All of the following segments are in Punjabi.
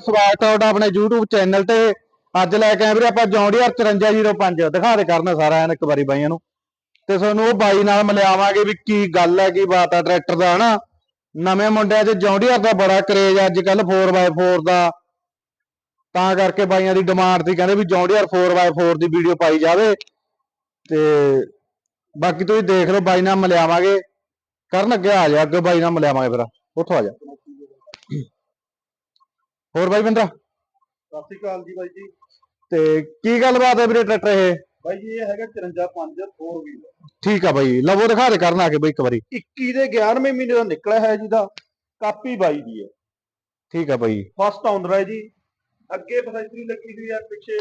ਸਵਾਗਤ ਹੈ ਤੁਹਾਡਾ ਆਪਣੇ YouTube ਚੈਨਲ ਤੇ। ਅੱਜ ਲੈ ਕੇ ਆਏ ਵੀਰੇ ਆਪਾਂ ਜੌਂਡੀਆਰ 5405 ਦਿਖਾ ਦੇ ਕਰਨਾ ਸਾਰਾ ਐਨ ਇੱਕ ਵਾਰੀ ਬਾਈਆਂ ਨੂੰ। ਤੇ ਤੁਹਾਨੂੰ ਉਹ ਬਾਈ ਨਾਲ ਮਿਲਾਵਾਂਗੇ ਵੀ ਕੀ ਗੱਲ ਹੈ, ਕੀ ਬਾਤ ਹੈ ਟਰੈਕਟਰ ਦਾ, ਹਨਾ? ਨਵੇਂ ਮੁੰਡਿਆਂ 'ਚ ਜੌਂਡੀਆਰ ਦਾ ਬੜਾ ਕਰੇਜ ਅੱਜ ਕੱਲ 4x4 ਦਾ। ਤਾਂ ਕਰਕੇ ਬਾਈਆਂ ਦੀ ਡਿਮਾਂਡ ਸੀ, ਕਹਿੰਦੇ ਵੀ ਜੌਂਡੀਆਰ 4x4 ਦੀ ਵੀਡੀਓ ਪਾਈ ਜਾਵੇ। ਤੇ ਬਾਕੀ ਤੁਸੀਂ ਦੇਖ ਲਓ, ਬਾਈ ਨਾਲ ਮਿਲਾਵਾਂਗੇ। ਕਰਨ ਅੱਗੇ ਆ ਜਾ, ਅੱਗੇ ਬਾਈ ਨਾਲ ਮਿਲਾਵਾਂਗੇ ਫਿਰ। ਉੱਥੋਂ ਆ ਜਾ। ਹੋਰ ਬਾਈ ਬੰਦਾ ਸਤਿ ਸ਼੍ਰੀ ਅਕਾਲ ਜੀ ਬਾਈ ਜੀ। ਤੇ ਕੀ ਗੱਲਬਾਤ ਹੈ ਵੀਰੇ ਟਰੈਕਟਰ ਇਹ? ਬਾਈ ਜੀ ਇਹ ਹੈਗਾ 54 4 ਵੀਲ ਠੀਕ ਆ ਬਾਈ ਲਵੋ ਦਿਖਾ ਦੇ ਕਰਨ ਆ ਕੇ ਬਾਈ ਇੱਕ ਵਾਰੀ। 21 ਦੇ 11ਵੇਂ ਮਹੀਨੇ ਦਾ ਨਿਕਲਿਆ ਹੈ ਜੀ ਦਾ ਕਾਪੀ ਬਾਈ ਦੀ ਹੈ। ਠੀਕ ਆ ਬਾਈ। ਫਸਟ ਆਉਂਦਾ ਹੈ ਜੀ। ਅੱਗੇ ਫੈਕਟਰੀ ਲੱਗੀ ਹੋਈ ਹੈ ਪਿੱਛੇ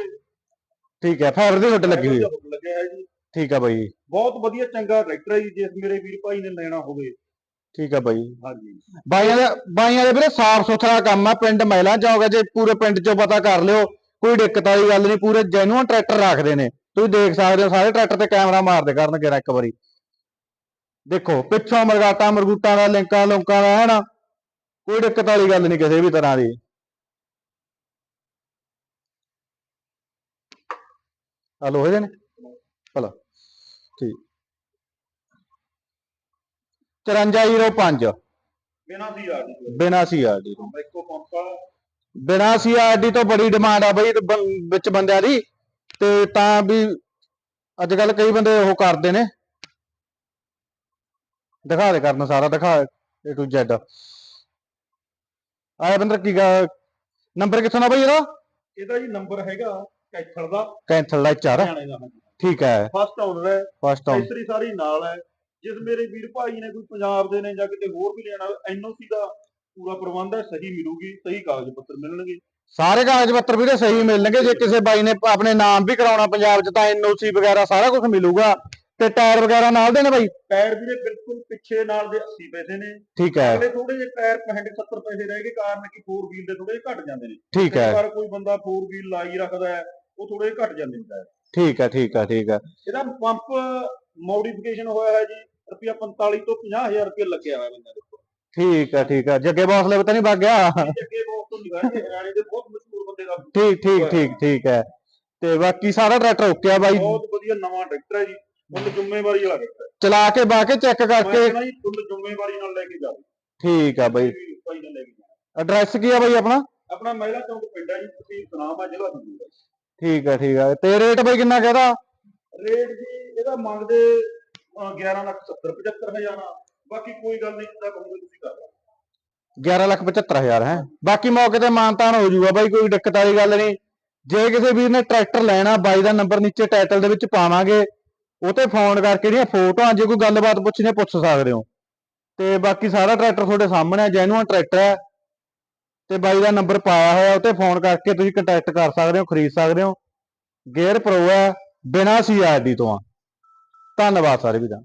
ਠੀਕ ਹੈ ਫਾਇਰ ਦੀ ਹੁੱਡ ਲੱਗੀ ਹੋਈ ਹੈ। ਲੱਗਿਆ ਹੈ ਜੀ। ਠੀਕ ਆ ਬਾਈ। ਬਹੁਤ ਵਧੀਆ ਚੰਗਾ ਟਰੈਕਟਰ ਹੈ ਜੀ ਜੇ ਮੇਰੇ ਵੀਰ ਭਾਈ ਨੇ ਲੈਣਾ ਹੋਵੇ। ਠੀਕ ਆ ਬਾਈ। ਹਾਂਜੀ। ਬਾਈਆਂ ਦੇ ਬਾਈਆਂ ਦੇ ਵੀਰੇ ਸਾਫ਼ ਸੁਥਰਾ ਕੰਮ ਆ ਪਿੰਡ ਮਹਿਲਾ ਜਾਓਗੇ ਜੇ ਪੂਰੇ ਪਿੰਡ ਚੋਂ ਪਤਾ ਕਰ ਲਿਓ ਕੋਈ ਦਿੱਕਤ ਵਾਲੀ ਗੱਲ ਨਹੀਂ ਪੂਰੇ ਜੈਨੂਅਨ ਟਰੈਕਟਰ ਰੱਖਦੇ ਨੇ। ਤੁਸੀਂ ਦੇਖ ਸਕਦੇ ਹੋ ਸਾਰੇ ਟਰੈਕਟਰ ਤੇ ਕੈਮਰਾ ਮਾਰਦੇ ਕਰਨ ਕਿਹੜਾ ਇੱਕ ਵਾਰੀ। ਦੇਖੋ ਪਿੱਛੋਂ ਮਰਗਾਟਾ ਮਰਗੂਟਾਂ ਦਾ ਲਿੰਕਾਂ ਲੋਕਾਂ ਦਾ ਹੈ ਨਾ ਕੋਈ ਦਿੱਕਤ ਵਾਲੀ ਗੱਲ ਨਹੀਂ ਕਿਸੇ ਵੀ ਤਰ੍ਹਾਂ ਦੀ। ਹਲੋ ਹੋ ਜਾਣੇ ਭਲਾ ਠੀਕ। 5405 ਬਿਨਾਂ ਸੀ ਆ ਜੀ ਬਿਨਾ ਸੀਆਰਡੀ ਤੋਂ। ਇੱਕੋ ਪੰਪ ਵਾਲਾ ਬਿਨਾ ਸੀਆਰਡੀ ਤੋਂ ਬੜੀ ਡਿਮਾਂਡ ਆ ਬਈ ਤੇ ਬੰ- ਵਿੱਚ ਬੰਦਿਆਂ ਦੀ। ਤੇ ਤਾਂ ਵੀ ਅੱਜ ਕੱਲ ਕਈ ਬੰਦੇ ਉਹ ਕਰਦੇ ਨੇ। ਦਿਖਾ ਦੇ ਕਰਨ ਸਾਰਾ ਦਿਖਾ A to Z ਆਇਆ ਬੰਦਰ ਕੀ ਗਾ ਨੰਬਰ ਕਿੱਥੋਂ ਦਾ ਬਈ ਇਹਦਾ? ਇਹਦਾ ਜੀ ਨੰਬਰ ਹੈਗਾ ਕੈਥਲ ਦਾ। ਕੈਂਥਲ ਦਾ ਚਾਰ ਹਰਿਆਣੇ ਦਾ। ਠੀਕ ਹੈ। ਫਸਟ ਆਉਂਦਾ ਹੈ। ਫਸਟ ਆਨ ਫੈਕਟਰੀ ਸਾਰੀ ਨਾਲ ਹੈ। ਜਿਸ ਮੇਰੇ ਵੀਰ ਭਾਈ ਨੇ ਕੋਈ ਪੰਜਾਬ ਦੇ ਨੇ ਜਾਂ ਕਿਤੇ ਹੋਰ ਵੀ ਲੈਣਾ ਐਨਓਸੀ ਦਾ ਪੂਰਾ ਪ੍ਰਬੰਧ ਹੈ ਸਹੀ ਮਿਲੂਗੀ ਸਹੀ ਕਾਗਜ਼ ਪੱਤਰ ਮਿਲਣਗੇ। ਸਾਰੇ ਕਾਗਜ਼ ਪੱਤਰ ਵੀਰੇ ਸਹੀ ਮਿਲਣਗੇ ਜੇ ਕਿਸੇ ਬਾਈ ਨੇ ਆਪਣੇ ਨਾਮ ਵੀ ਕਰਾਉਣਾ ਪੰਜਾਬ 'ਚ ਤਾਂ ਐਨਓਸੀ ਵਗੈਰਾ ਸਾਰਾ ਕੁਝ ਮਿਲੂਗਾ। ਤੇ ਟਾਇਰ ਵਗੈਰਾ ਨਾਲ ਦੇ ਨੇ ਬਾਈ? ਟਾਇਰ ਵੀਰੇ ਬਿਲਕੁਲ ਪਿੱਛੇ ਨਾਲ ਦੇ 80 ਪੈਸੇ ਨੇ। ਠੀਕ ਹੈ। ਅਗਲੇ ਥੋੜੇ ਜਿਹੇ ਟਾਇਰ 65 70 ਪੈਸੇ ਰਹਿ ਗਏ ਕਾਰਨ ਕਿ 4 ਵੀਲ ਦੇ ਥੋੜੇ ਘਟ ਜਾਂਦੇ ਨੇ। ਠੀਕ ਹੈ। ਵਾਰ ਕੋਈ ਬੰਦਾ 4 ਵੀਲ ਲਾਈ ਰੱਖਦਾ ਹੈ ਉਹ ਥੋੜੇ ਘਟ ਜਾਂਦੇ ਨੇ ਟਾਇਰ। ਠੀਕ ਹੈ ਠੀਕ ਹੈ ਠੀਕ ਹੈ। ਇਹਦਾ ਪੰਪ ਮੋਡੀਫਿਕੇਸ਼ਨ ਹੋਇਆ ਹੈ ਜੀ। ਰੁਪਿਆ 45 ਤੋਂ 50000 ਰੁਪਏ ਲੱਗਿਆ ਹੋਇਆ ਬੰਦੇ ਦੇ ਉੱਪਰ। ਠੀਕ ਹੈ ਠੀਕ ਹੈ ਜੱਗੇ ਬੌਸਲੇ ਵੀ ਤਾਂ ਨਹੀਂ ਵਗ ਗਿਆ? ਅੱਗੇ ਬਹੁਤ ਤੋਂ ਨਹੀਂ ਗਏ ਹਰਿਆਣੇ ਦੇ ਬਹੁਤ ਮਸ਼ਹੂਰ ਬੰਦੇ ਦਾ ਠੀਕ ਠੀਕ ਠੀਕ ਠੀਕ ਹੈ। ਤੇ ਬਾਕੀ ਸਾਰਾ ਟਰੈਕਟਰ ਓਕੇ ਆ ਬਾਈ। ਬਹੁਤ ਵਧੀਆ ਨਵਾਂ ਟਰੈਕਟਰ ਹੈ ਜੀ। ਫੁੱਲ ਜ਼ਿੰਮੇਵਾਰੀ ਵਾਲਾ ਟਰੈਕਟਰ ਹੈ। ਚਲਾ ਕੇ ਬਾ ਕੇ ਚੈੱਕ ਮੈਂ ਕਰਕੇ। ਕਹਿੰਦਾ ਜੀ ਫੁੱਲ ਜ਼ਿੰਮੇਵਾਰੀ ਨਾਲ ਲੈ ਕੇ ਜਾਓ ਠੀਕ ਆ ਬਾਈ। ਵੀ ਭਾਈ ਨਾਲ ਲੈ ਕੇ ਜਾਓ ਐਡਰੈਸ ਕੀ ਆ ਬਾਈ ਆਪਣਾ? ਆਪਣਾ ਮਹਿਲਾ ਚੌਂਕ ਪਿੰਡ ਹੈ ਜੀ। ਤੁਸੀਂ ਸੁਨਾਮ ਆ ਜ਼ਿਲ੍ਹਾ ਠੀਕ ਆ ਠੀਕ ਆ। ਤੇ ਰੇਟ ਬਾਈ ਕਿੰਨਾ ਕਹਦਾ ਰੇਟ ਜੀ ਇਹਦਾ ਮੰਗਦੇ 11 ਲੱਖ 70 75 ਬਾਕੀ ਕੋਈ ਗੱਲ ਨਹੀਂ ਜਿੱਦਾਂ ਕਹੋਗੇ ਤੁਸੀਂ ਕਰ ਲਓ। 11 ਲੱਖ 75000 ਹੈ? ਬਾਕੀ ਮੌਕੇ ਤੇ ਮਾਨਤਾਨ ਹੋ ਜਾਊਗਾ ਬਾਈ ਕੋਈ ਦਿੱਕਤ ਵਾਲੀ ਗੱਲ ਨਹੀਂ। ਜੇ ਕਿਸੇ ਵੀਰ ਨੇ ਟਰੈਕਟਰ ਲੈਣਾ ਬਾਈ ਦਾ ਨੰਬਰ ਨੀਚੇ ਟਾਈਟਲ ਦੇ ਵਿੱਚ ਪਾਵਾਂਗੇ ਉਹ ਤੇ ਫੋਨ ਕਰਕੇ ਜਿਹੜੀਆਂ ਫੋਟੋਆਂ ਜੇ ਕੋਈ ਗੱਲਬਾਤ ਪੁੱਛਣੀ ਹੈ, ਪੁੱਛ ਸਕਦੇ ਹੋ। ਤੇ ਬਾਕੀ ਸਾਰਾ ਟਰੈਕਟਰ ਤੁਹਾਡੇ ਸਾਹਮਣੇ ਹੈ ਜੈਨੂਅਨ ਟਰੈਕਟਰ ਹੈ ਤੇ ਬਾਈ ਦਾ ਨੰਬਰ ਪਾਇਆ ਹੋਇਆ ਉਹ ਤੇ ਫੋਨ ਕਰਕੇ ਤੁਸੀਂ ਕੰਟੈਕਟ ਕਰ ਸਕਦੇ ਹੋ ਖਰੀਦ ਸਕਦੇ ਹੋ। ਗੇਅਰ ਪ੍ਰੋ ਹੈ ਬਿਨਾਂ ਸੀਆਰਡੀ ਤੋਂ ਆ। ਧੰਨਵਾਦ ਸਾਰੇ ਵੀਰਾਂ